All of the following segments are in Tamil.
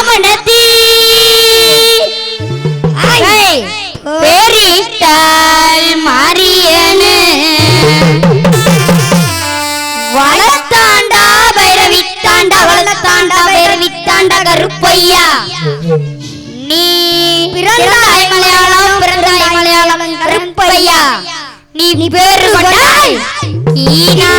ಅವನತಿ பேரிட்டால் மாரியன வளத்தாண்டா பைரவித்தாண்டா வளத்தாண்டா பைரவித்தாண்டா கருப்பையா. நீ பிறந்தாய் மலையாளம் பிறந்தாய் மலையாளம் கருப்பையா. நீ பேரு கொண்டாய். ஈனா.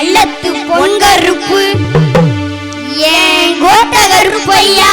கள்ளத்து பொன்கருப்பு ஏன் கோட்ட கருப்பையா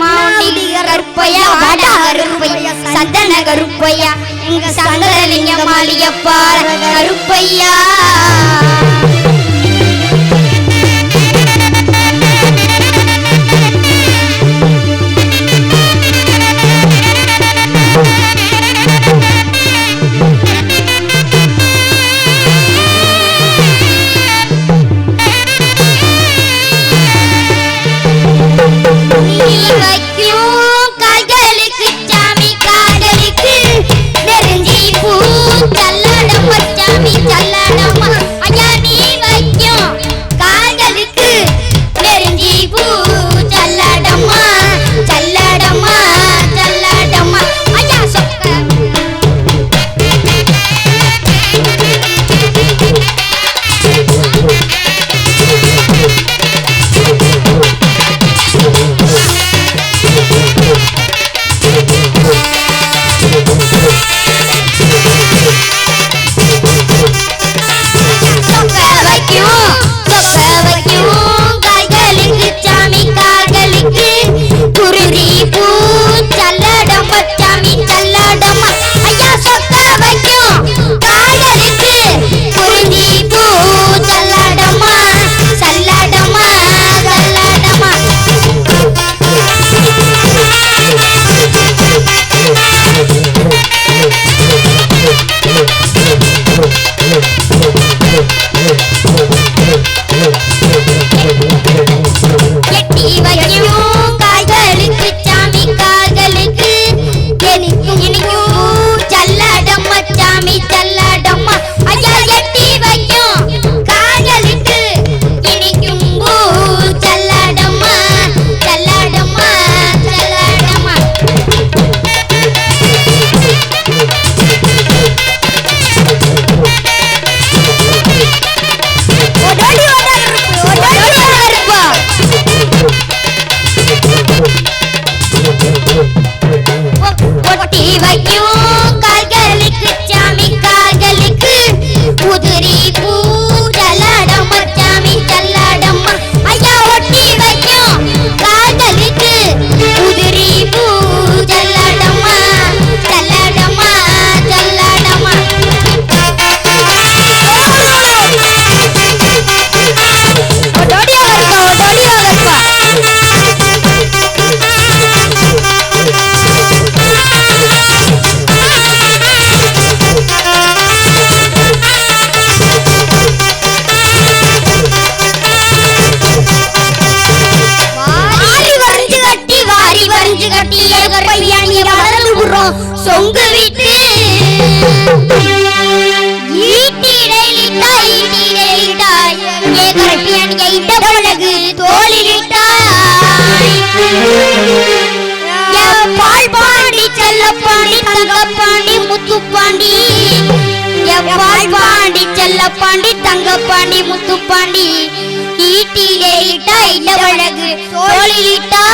மாவடி கருப்பையா வட கருப்பையா சந்தன கருப்பையா எங்க சங்கரலிங்க கருப்பையா முத்துப்பாண்டி தங்கப்பாண்டி முத்துப்பாண்டி. ஈட்டிலே இட்டா இட்ட வழகு தோழிலிட்டா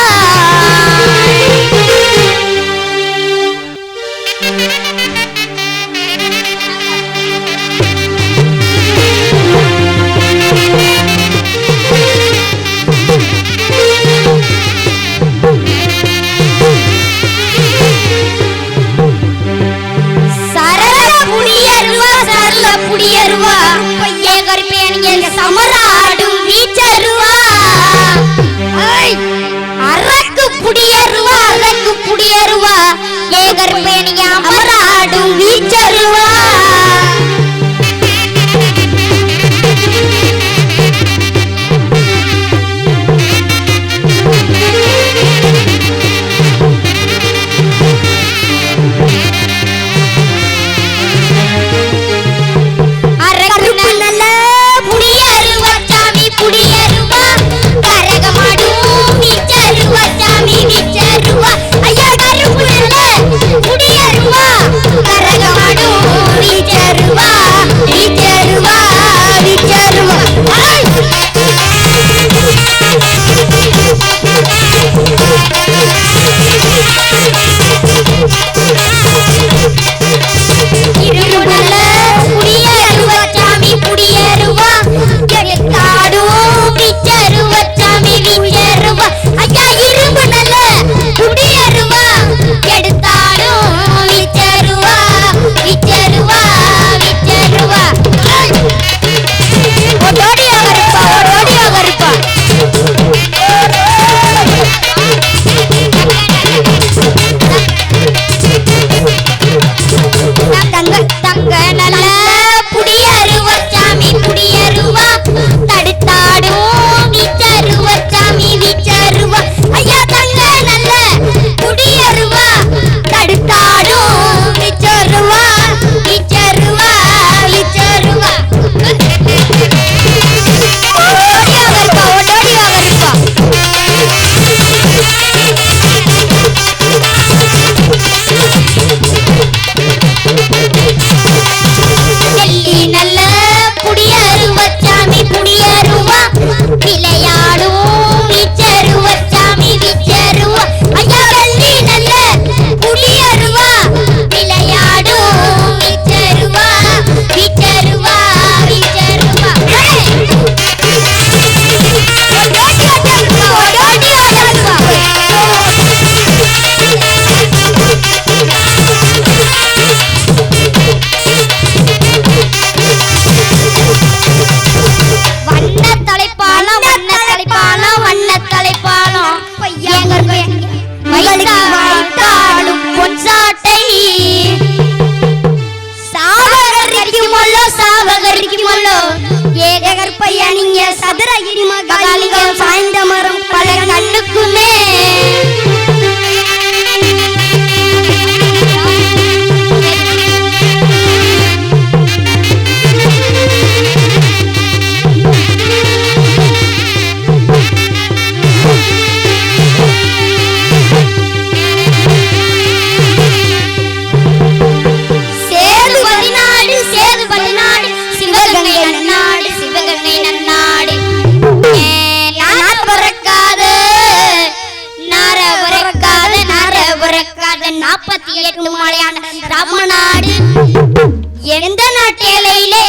எந்த நாட்டு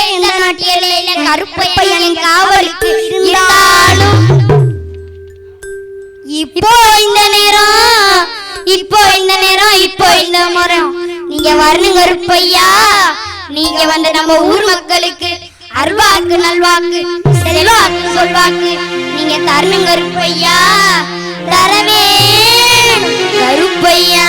எந்த நாட்டு எல்லையில கருப்பையன் காவலுக்கு இப்போ இந்த நேரம் இப்போ இந்த நேரம் இப்போ இந்த மரம் நீங்க வரணும் கருப்பையா. நீங்க வந்து நம்ம ஊர் மக்களுக்கு அருவாக்கு நல்வாக்கு செல்வாக்கு சொல்வாக்கு நீங்க தரணும் கருப்பையா. தரவே கருப்பையா.